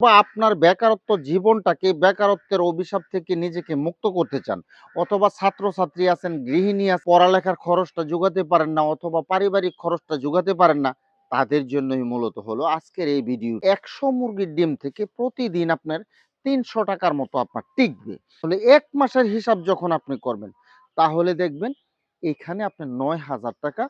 বা আপনার বেকারত্ব জীবনটাকে বেকারত্বের অভিশাপ থেকে নিজেকে মুক্ত করতে চান, অথবা ছাত্রছাত্রী আছেন, গৃহিণী আছে পড়ালেখার খরচটা যোগাতে পারেন না, অথবা পারিবারিক খরচটা যোগাতে পারেন না, তাদের জন্যই মূলত হলো আজকের এই ভিডিও একশো মুরগির ডিম থেকে প্রতিদিন আপনার তিনশো টাকার মতো আপনার টিকবে। তাহলে এক মাসের হিসাব যখন আপনি করবেন, তাহলে দেখবেন এখানে আপনার নয় হাজার টাকা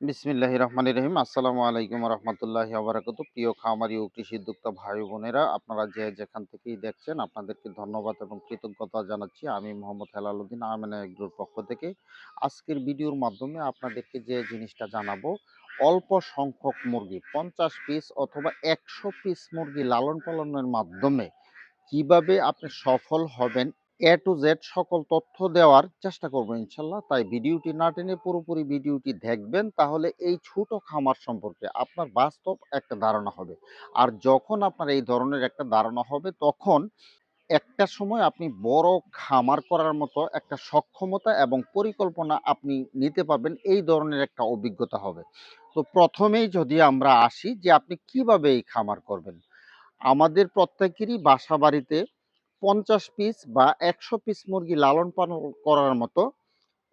বিসমিল্লাহ রহমান রহিম। আসসালামু আলাইকুম রহমতুল্লাহ আবরাকাত প্রিয় খামারি ও কৃষি উদ্যোক্তা ভাই বোনেরা, আপনারা যে যেখান থেকেই দেখছেন, আপনাদেরকে ধন্যবাদ এবং কৃতজ্ঞতা জানাচ্ছি। আমি মোহাম্মদ হেলালুদ্দিন আমেনা এগ্রোর পক্ষ থেকে। আজকের ভিডিওর মাধ্যমে আপনাদেরকে যে জিনিসটা জানাব, অল্প সংখ্যক মুরগি, পঞ্চাশ পিস অথবা একশো পিস মুরগি লালন পালনের মাধ্যমে কীভাবে আপনি সফল হবেন এ টু জেড সকল তথ্য দেওয়ার চেষ্টা করব ইনশাল্লাহ। তাই ভিডিওটি না টেনে পুরোপুরি ভিডিওটি দেখবেন, তাহলে এই ছোট খামার সম্পর্কে আপনার বাস্তব একটা ধারণা হবে। আর যখন আপনার এই ধরনের একটা ধারণা হবে, তখন একটা সময় আপনি বড় খামার করার মতো একটা সক্ষমতা এবং পরিকল্পনা আপনি নিতে পারবেন, এই ধরনের একটা অভিজ্ঞতা হবে। তো প্রথমেই যদি আমরা আসি যে আপনি কীভাবে এই খামার করবেন, আমাদের প্রত্যেকেরই বাসা বাড়িতে পঞ্চাশ পিস বা একশো পিস মুরগি লালন পালন করার মতো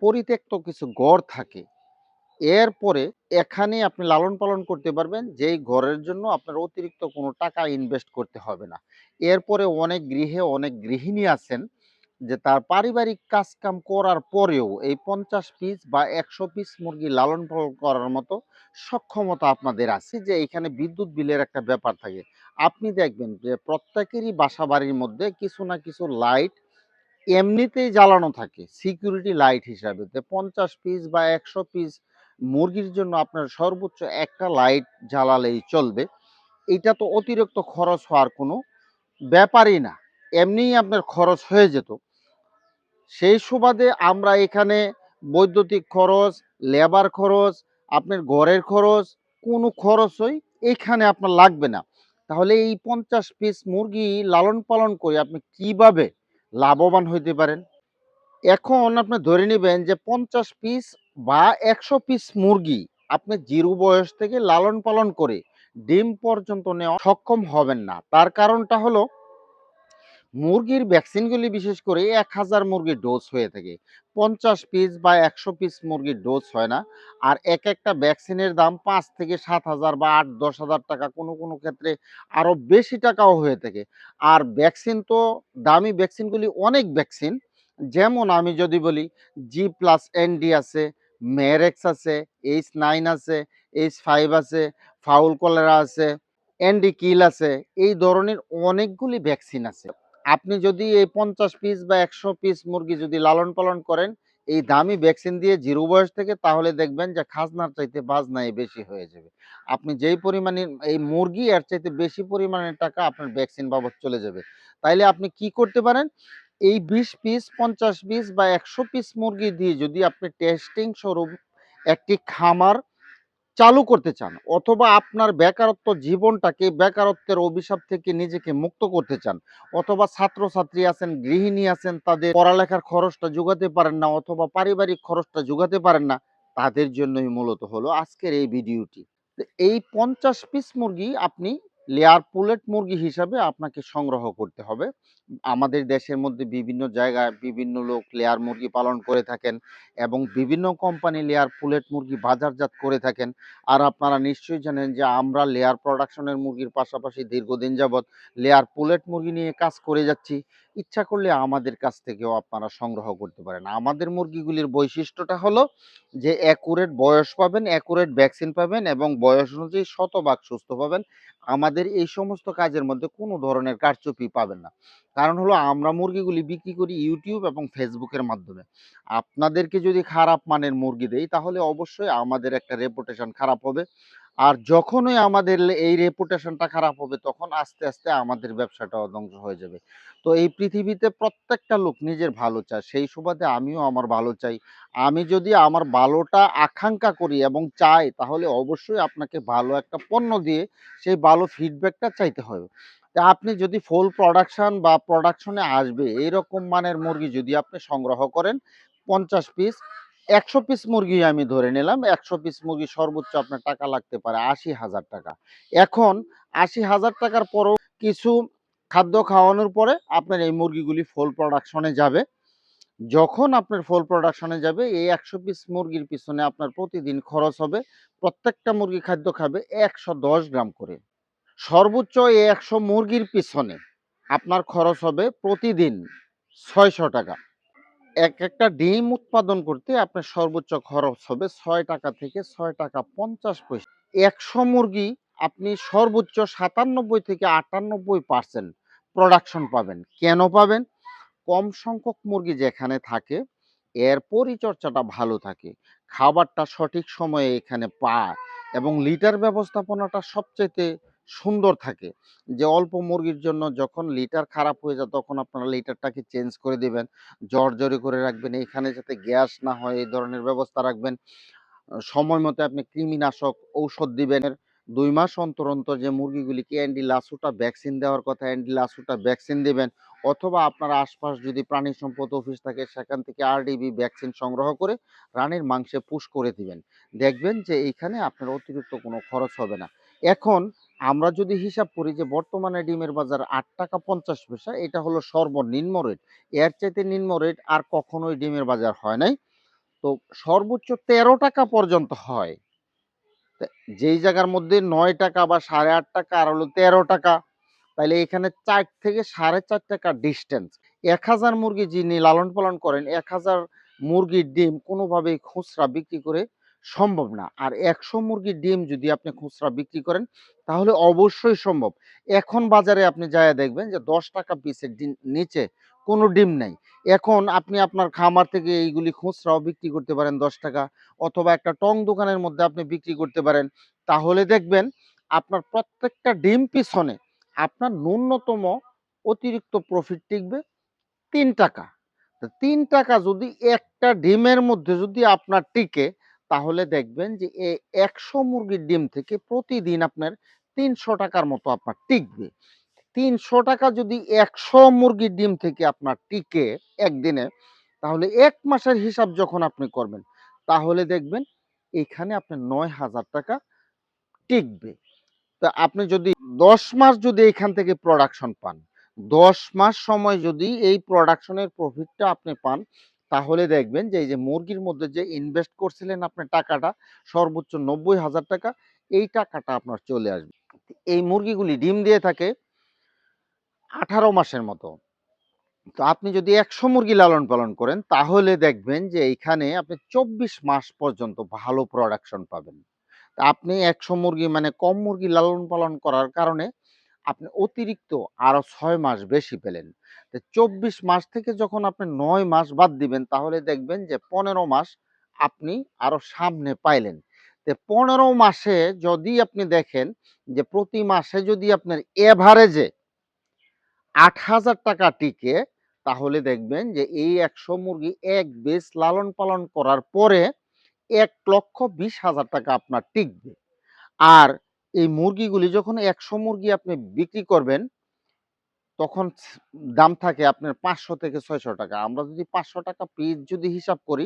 পরিত্যক্ত কিছু গড় থাকে। এরপরে এখানে আপনি লালন পালন করতে পারবেন, যেই ঘরের জন্য আপনার অতিরিক্ত কোনো টাকা ইনভেস্ট করতে হবে না। এরপরে অনেক গৃহে অনেক গৃহিণী আছেন যে তার পারিবারিক কাজকাম করার পরেও এই পঞ্চাশ পিস বা একশো পিস মুরগি লালন পালন করার মতো সক্ষমতা আপনাদের আছে যে এখানে বিদ্যুৎ বিলের একটা ব্যাপার থাকে। আপনি দেখবেন যে প্রত্যেকেরই বাসা বাড়ির মধ্যে কিছু না কিছু লাইট এমনিতেই জ্বালানো থাকে সিকিউরিটি লাইট হিসাবে। তো পঞ্চাশ পিস বা একশো পিস মুরগির জন্য আপনার সর্বোচ্চ একটা লাইট জ্বালালেই চলবে। এটা তো অতিরিক্ত খরচ হওয়ার কোনো ব্যাপারই না। এমনিই আপনার খরচ হয়ে যেত। সেই সুবাদে আমরা এখানে বৈদ্যুতিক খরচ, লেবার খরচ, আপনার ঘরের খরচ, কোনো খরচই এখানে আপনার লাগবে না। তাহলে এই পঞ্চাশ পিস মুরগি লালন পালন করে আপনি কীভাবে লাভবান হইতে পারেন? এখন আপনি ধরে নেবেন যে পঞ্চাশ পিস বা একশো পিস মুরগি আপনি জিরো বয়স থেকে লালন পালন করে ডিম পর্যন্ত নেওয়া সক্ষম হবেন না। তার কারণটা হলো মুরগির ভ্যাকসিনগুলি বিশেষ করে এক হাজার মুরগির ডোজ হয়ে থাকে। পঞ্চাশ পিস বা একশো পিস মুরগির ডোজ হয় না। আর এক একটা ভ্যাকসিনের দাম পাঁচ থেকে সাত হাজার বা আট, দশ হাজার টাকা কোনো কোনো ক্ষেত্রে আরও বেশি টাকাও হয়ে থাকে। আর ভ্যাকসিন তো দামি ভ্যাকসিনগুলি অনেক ভ্যাকসিন। যেমন আমি যদি বলি জি প্লাস এনডি আছে মেরেক্স আছে এইচ নাইন আছে এইচ ফাইভ আছে ফাউল কলেরা আছে এনডি কিল আছে, এই ধরনের অনেকগুলি ভ্যাকসিন আছে। আপনি যদি এই পঞ্চাশ পিস বা একশো পিস মুরগি যদি লালন পালন করেন, এই দামি ভ্যাকসিন দিয়ে জিরো বয়স থেকে, তাহলে দেখবেন যে খাজনার চাইতে বাজনাই বেশি হয়ে যাবে। আপনি যেই পরিমাণে, এই মুরগি এর চাইতে বেশি পরিমাণের টাকা আপনার ভ্যাকসিন বাবদ চলে যাবে। তাইলে আপনি কি করতে পারেন? এই বিশ পিস পঞ্চাশ পিস বা একশো পিস মুরগি দিয়ে যদি আপনি টেস্টিং স্বরূপ একটি খামার চালু করতে চান অথবা আপনার বেকারত্ব জীবনটাকে বেকারত্বের অভিশাপ থেকে নিজেকে মুক্ত করতে চান অথবা ছাত্রছাত্রী আছেন, গৃহিণী আছেন, তাদের পড়ালেখার খরচটা যোগাতে পারেন না অথবা পারিবারিক খরচটা যোগাতে পারেন না, তাদের জন্যই মূলত হলো আজকের এই ভিডিওটি। এই পঞ্চাশ পিস মুরগি আপনি লেয়ার পুলেট মুরগি হিসাবে আপনাকে সংগ্রহ করতে হবে। আমাদের দেশের মধ্যে বিভিন্ন জায়গায় বিভিন্ন লোক লেয়ার মুরগি পালন করে থাকেন এবং বিভিন্ন কোম্পানি লেয়ার পুলেট মুরগি বাজারজাত করে থাকেন। আর আপনারা নিশ্চয়ই জানেন যে আমরা লেয়ার প্রোডাকশনের মুরগির পাশাপাশি দীর্ঘদিন যাবৎ লেয়ার পুলেট মুরগি নিয়ে কাজ করে যাচ্ছি। ইচ্ছা করলে আমাদের কাছ থেকেও আপনারা সংগ্রহ করতে পারেন। আমাদের মুরগিগুলির বৈশিষ্ট্যটা হলো যে অ্যাকুরেট বয়স পাবেন অ্যাকুরেট ভ্যাকসিন পাবেন এবং বয়স অনুযায়ী শতভাগ সুস্থ পাবেন। আমাদের এই সমস্ত কাজের মধ্যে কোনো ধরনের কারচুপি পাবেন না। কারণ হলো আমরা মুরগিগুলি বিক্রি করি ইউটিউব এবং ফেসবুকের মাধ্যমে। আপনাদেরকে যদি খারাপ মানের মুরগি দেই, তাহলে অবশ্যই আমাদের একটা রেপুটেশন খারাপ হবে। আর যখনই আমাদের এই রেপুটেশনটা খারাপ হবে, তখন আস্তে আস্তে আমাদের ব্যবসাটাও ধ্বংস হয়ে যাবে। তো এই পৃথিবীতে প্রত্যেকটা লোক নিজের ভালো চায়। সেই সুবাদে আমিও আমার ভালো চাই। আমি যদি আমার ভালোটা আকাঙ্ক্ষা করি এবং চাই, তাহলে অবশ্যই আপনাকে ভালো একটা পণ্য দিয়ে সেই ভালো ফিডব্যাকটা চাইতে হবে। আপনি যদি ফুল প্রোডাকশন বা প্রোডাকশনে আসবে এইরকম মানের মুরগি যদি আপনি সংগ্রহ করেন, পঞ্চাশ পিস একশো পিস মুরগি আমি ধরে নিলাম, একশো পিস মুরগি সর্বোচ্চ আপনার টাকা লাগতে পারে আশি হাজার টাকা। এখন আশি হাজার টাকার পরও কিছু খাদ্য খাওয়ানোর পরে আপনার এই মুরগিগুলি ফুল প্রোডাকশনে যাবে। যখন আপনার ফুল প্রোডাকশনে যাবে, এই একশো পিস মুরগির পিছনে আপনার প্রতিদিন খরচ হবে, প্রত্যেকটা মুরগি খাদ্য খাবে একশো দশ গ্রাম করে। সর্বোচ্চ এই একশো মুরগির পিছনে আপনার খরচ হবে প্রতিদিন ছয়শো টাকা। এক একটা ডিম উৎপাদন করতে আপনার সর্বোচ্চ খরচ হবে ছয় টাকা থেকে ছয় টাকা পঞ্চাশ পয়সা। একশো মুরগি আপনি সর্বোচ্চ সাতানব্বই থেকে আটানব্বই পার্সেন্ট প্রোডাকশন পাবেন। কেন পাবেন? কম সংখ্যক মুরগি যেখানে থাকে, এর পরিচর্যাটা ভালো থাকে। খাবারটা সঠিক সময়ে এখানে পায় এবং লিটার ব্যবস্থাপনাটা সবচেয়ে সুন্দর থাকে। যে অল্প মুরগির জন্য যখন লিটার খারাপ হয়ে যায়, তখন আপনারা লিটারটাকে চেঞ্জ করে দিবেন। জর্জরি করে রাখবেন, এখানে যাতে গ্যাস না হয়, এই ধরনের ব্যবস্থা রাখবেন। সময় মতো আপনি কৃমিনাশক ঔষধ দিবেন। দুই মাস অন্তর অন্তর যে মুরগিগুলিকে অ্যান্ডি লাসুটা ভ্যাকসিন দেওয়ার কথা অ্যান্ডি লাসুটা ভ্যাকসিন দিবেন, অথবা আপনার আশপাশ যদি প্রাণী সম্পদ অফিস থাকে, সেখান থেকে আরডিবি ভ্যাকসিন সংগ্রহ করে রানীর মাংসে পুশ করে দিবেন। দেখবেন যে এইখানে আপনার অতিরিক্ত কোনো খরচ হবে না। এখন আমরা যদি হিসাব করি যে বর্তমানে ডিমের বাজার আট টাকা পঞ্চাশ পয়সা, এটা হলো সর্বনিম্ন রেট এর চাইতে নিম্ন রেট আর কখনোই ডিমের বাজার হয় নাই। তো সর্বোচ্চ তেরো টাকা পর্যন্ত হয়। যেই জায়গার মধ্যে নয় টাকা বা সাড়ে আট টাকা আর হলো তেরো টাকা তাহলে এখানে চার থেকে সাড়ে চার টাকা ডিস্টেন্স এক হাজার মুরগি যিনি লালন পালন করেন, এক হাজার মুরগির ডিম কোনোভাবেই খুচরা বিক্রি করে সম্ভব না। আর একশো মুরগির ডিম যদি আপনি খুচরা বিক্রি করেন, তাহলে অবশ্যই সম্ভব। এখন বাজারে আপনি যায় দেখবেন যে, দশ টাকা পিসের নিচে কোনো ডিম নেই। এখন আপনি আপনার খামার থেকে এইগুলি খুচরাও বিক্রি করতে পারেন দশ টাকা, অথবা একটা টং দোকানের মধ্যে আপনি বিক্রি করতে পারেন। তাহলে দেখবেন আপনার প্রত্যেকটা ডিম পিছনে আপনার ন্যূনতম অতিরিক্ত প্রফিট টিকবে তিন টাকা। তিন টাকা যদি একটা ডিমের মধ্যে যদি আপনার টিকে তাহলে দেখবেন যে এই একশো মুরগির ডিম থেকে প্রতিদিন আপনার তিনশো টাকার মতো আপনার টিকবে। তিনশো টাকা যদি একশো মুরগির ডিম থেকে আপনার টিকে একদিনে, তাহলে এক মাসের হিসাব যখন আপনি করবেন, তাহলে দেখবেন এখানে আপনার নয় হাজার টাকা টিকবে। তা আপনি যদি দশ মাস যদি এখান থেকে প্রোডাকশন পান, দশ মাস সময় যদি এই প্রোডাকশনের প্রফিটটা আপনি পান তাহলে দেখবেন যে, এই যে মুরগির মধ্যে যে ইনভেস্ট করছিলেন আপনার টাকাটা, সর্বোচ্চ নব্বই হাজার টাকা, এই টাকাটা আপনার চলে আসবে। এই মুরগিগুলি ডিম দিয়ে থাকে আঠারো মাসের মতো। তো আপনি যদি একশো মুরগি লালন পালন করেন, তাহলে দেখবেন যে এইখানে আপনি চব্বিশ মাস পর্যন্ত ভালো প্রোডাকশন পাবেন। আপনি একশো মুরগি মানে কম মুরগি লালন পালন করার কারণে আপনি অতিরিক্ত আরও ছয় মাস বেশি পেলেন। চব্বিশ মাস থেকে যখন আপনি নয় মাস বাদ দিবেন, তাহলে দেখবেন যে পনেরো মাস আপনি আরও সামনে পাইলেন। পনেরো মাসে যদি আপনি দেখেন যে প্রতি মাসে যদি আপনার এভারেজে আট হাজার টাকা টিকে, তাহলে দেখবেন যে এই একশো মুরগি এক বেশ লালন পালন করার পরে এক লক্ষ বিশ হাজার টাকা আপনার টিকবে। আর এই মুরগিগুলি যখন একশো মুরগি আপনি বিক্রি করবেন, তখন দাম থাকে আপনার পাঁচশো থেকে ছয়শো টাকা। আমরা যদি পাঁচশো টাকা পিস যদি হিসাব করি,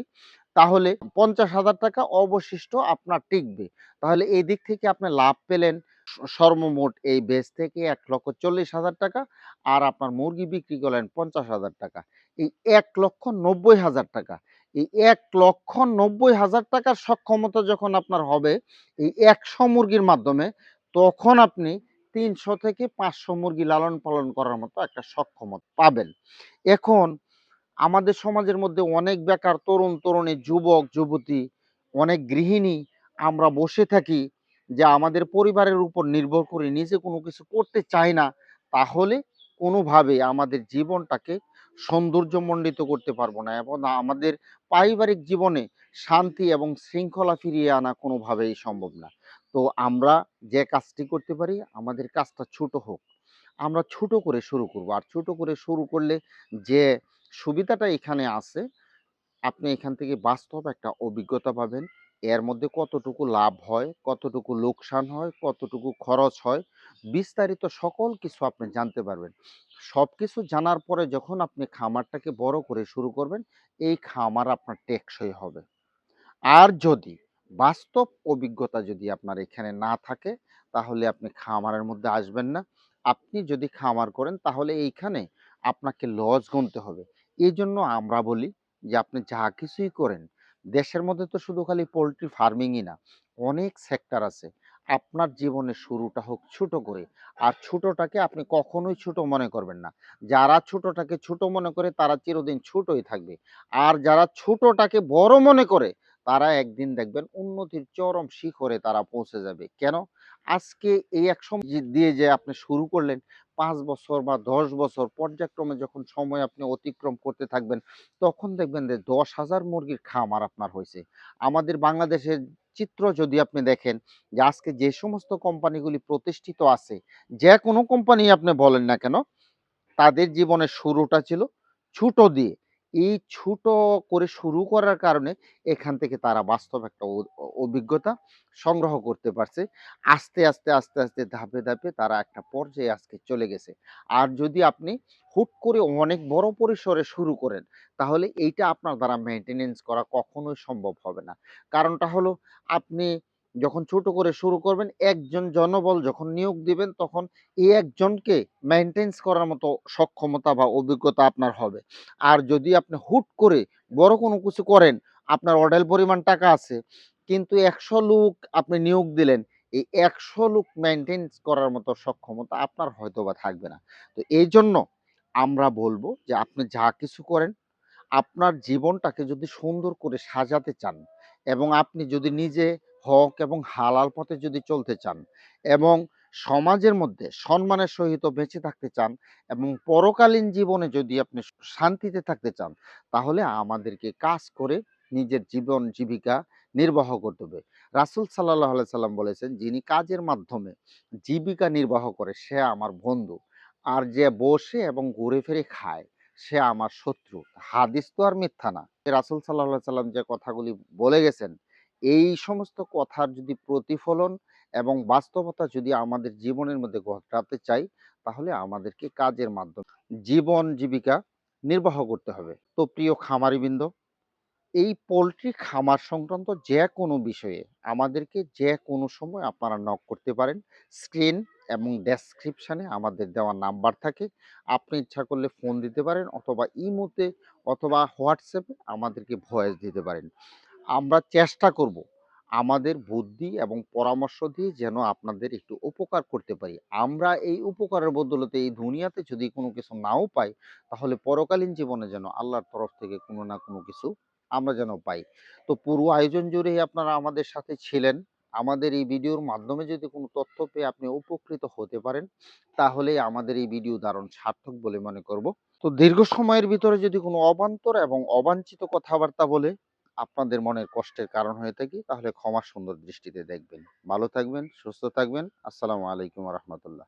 তাহলে পঞ্চাশ হাজার টাকা অবশিষ্ট আপনার টিকবে। তাহলে এই দিক থেকে আপনি লাভ পেলেন। সর্বমোট এই বেচ থেকে এক লক্ষ চল্লিশ হাজার টাকা আর আপনার মুরগি বিক্রি করলেন পঞ্চাশ হাজার টাকা। এই এক লক্ষ নব্বই হাজার টাকা। এই এক লক্ষ নব্বই হাজার টাকার সক্ষমতা যখন আপনার হবে, এই একশো মুরগির মাধ্যমে, তখন আপনি তিনশো থেকে পাঁচশো মুরগি লালন পালন করার মতো একটা সক্ষমতা পাবেন। এখন আমাদের সমাজের মধ্যে অনেক বেকার তরুণ, তরুণী, যুবক, যুবতী, অনেক গৃহিণী, আমরা বসে থাকি যে আমাদের পরিবারের উপর নির্ভর করে নিজে কোনো কিছু করতে চাই না, তাহলে কোনোভাবে আমাদের জীবনটাকে সৌন্দর্যমণ্ডিত করতে পারব না এবং আমাদের পারিবারিক জীবনে শান্তি এবং শৃঙ্খলা ফিরিয়ে আনা কোনোভাবেই সম্ভব না। তো আমরা যে কাজটি করতে পারি, আমাদের কাজটা ছোট হোক। আমরা ছোট করে শুরু করব। আর ছোট করে শুরু করলে যে সুবিধাটা এখানে আছে, আপনি এখান থেকে বাস্তব একটা অভিজ্ঞতা পাবেন। এর মধ্যে কতটুকু লাভ হয় কতটুকু লোকসান হয় কতটুকু খরচ হয় বিস্তারিত সকল কিছু আপনি জানতে পারবেন। সব কিছু জানার পরে যখন আপনি খামারটাকে বড় করে শুরু করবেন এই খামার আপনার টেকসই হবে। আর যদি বাস্তব অভিজ্ঞতা যদি আপনার এখানে না থাকে তাহলে আপনি খামারের মধ্যে আসবেন না। আপনি যদি খামার করেন তাহলে এইখানে আপনাকে লস গুনতে হবে। এজন্য আমরা বলি যে আপনি যা কিছুই করেন, দেশের মধ্যে তো শুধু খালি পোলট্রি ফার্মিংই না, অনেক সেক্টর আছে। আপনার জীবনের শুরুটা হোক ছোট করে। আর ছোটটাকে আপনি কখনোই ছোট মনে করবেন না। যারা ছোটটাকে ছোট মনে করে তারা চিরদিন ছোটই থাকবে। আর যারা ছোটটাকে বড় মনে করে তারা একদিন দেখবেন উন্নতির চরম শিখরে তারা পৌঁছে যাবে। কেন? আজকে এই এক সময় দিয়ে যে আপনি শুরু করলেন ৫ বছর বা ১০ বছর পর্যায়ক্রমে যখন সময় আপনি অতিক্রম করতে থাকবেন, তখন দেখবেন যে ১০,০০০ মুরগির খামার আপনার হয়েছে আমাদের বাংলাদেশের চিত্র যদি আপনি দেখেন যে আজকে যে সমস্ত কোম্পানিগুলি প্রতিষ্ঠিত আছে, যে কোনো কোম্পানি আপনি বলেন না কেন, তাদের জীবনের শুরুটা ছিল ছোট দিয়ে। এই ছোট করে শুরু করার কারণে এখান থেকে তারা বাস্তব একটা অভিজ্ঞতা সংগ্রহ করতে পারছে। আস্তে, আস্তে, আস্তে, আস্তে ধাপে, ধাপে তারা একটা পর্যায়ে আজকে চলে গেছে। আর যদি আপনি হুট করে অনেক বড় পরিসরে শুরু করেন, তাহলে এইটা আপনার দ্বারা মেইনটেন্যান্স করা কখনোই সম্ভব হবে না। কারণটা হলো আপনি যখন ছোট করে শুরু করবেন, একজন জনবল যখন নিয়োগ দিবেন তখন এই একজনকে মেইনটেন্যান্স করার মতো সক্ষমতা বা অভিজ্ঞতা আপনার হবে। আর যদি আপনি হুট করে বড় কোনো কিছু করেন, আপনার অঢেল পরিমাণ টাকা আছে, কিন্তু ১০০ লোক আপনি নিয়োগ দিলেন, এই ১০০ লোক মেইনটেন্যান্স করার মতো সক্ষমতা আপনার হয়তোবা থাকবে না। তো এই জন্য আমরা বলব যে আপনি যা কিছু করেন, আপনার জীবনটাকে যদি সুন্দর করে সাজাতে চান এবং আপনি যদি নিজে হক এবং হালাল পথে যদি চলতে চান এবং সমাজের মধ্যে সম্মানের সহিত বেঁচে থাকতে চান এবং পরকালীন জীবনে যদি আপনি শান্তিতে থাকতে চান, তাহলে আমাদেরকে কাজ করে নিজের জীবন জীবিকা নির্বাহ করতে হবে। রাসূল আলাইহি সাল্লাম বলেছেন, "যিনি কাজের মাধ্যমে জীবিকা নির্বাহ করে সে আমার বন্ধু। আর যে বসে এবং ঘুরে ফিরে খায় সে আমার শত্রু।" হাদিস তো আর মিথ্যা না। রাসূল আলাইহি সাল্লাম যে কথাগুলি বলে গেছেন, এই সমস্ত কথার যদি প্রতিফলন এবং বাস্তবতা যদি আমাদের জীবনের মধ্যে ঘটাতে চাই, তাহলে আমাদেরকে কাজের মাধ্যমে জীবন জীবিকা নির্বাহ করতে হবে। তো প্রিয় খামারিবৃন্দ, এই পোলট্রি খামার সংক্রান্ত যে কোনো বিষয়ে আমাদেরকে যে কোনো সময় আপনারা নক করতে পারেন। স্ক্রিন এবং ডেসক্রিপশানে আমাদের দেওয়া নাম্বার থাকে। আপনি ইচ্ছা করলে ফোন দিতে পারেন অথবা ইমোতে অথবা হোয়াটসঅ্যাপে আমাদেরকে ভয়েস দিতে পারেন। আমরা চেষ্টা করব আমাদের বুদ্ধি এবং পরামর্শ দিয়ে যেন আপনাদের একটু উপকার করতে পারি। আমরা এই উপকারের বদলতে এই দুনিয়াতে যদি কোনো কিছু নাও পাই, তাহলে পরকালীন জীবনে যেন আল্লাহর তরফ থেকে কোনো না কোনো কিছু আমরা যেন পাই। তো পুরো আয়োজন জুড়েই আপনারা আমাদের সাথে ছিলেন। আমাদের এই ভিডিওর মাধ্যমে যদি কোনো তথ্য পেয়ে আপনি উপকৃত হতে পারেন, তাহলেই আমাদের এই ভিডিও দারুণ সার্থক বলে মনে করব। তো দীর্ঘ সময়ের ভিতরে যদি কোনো অবান্তর এবং অবাঞ্ছিত কথাবার্তা বলে আপনাদের মনের কষ্টের কারণ হয়ে থাকি, তাহলে ক্ষমা সুন্দর দৃষ্টিতে দেখবেন। ভালো থাকবেন, সুস্থ থাকবেন। আসসালামু আলাইকুম রাহমাতুল্লাহ।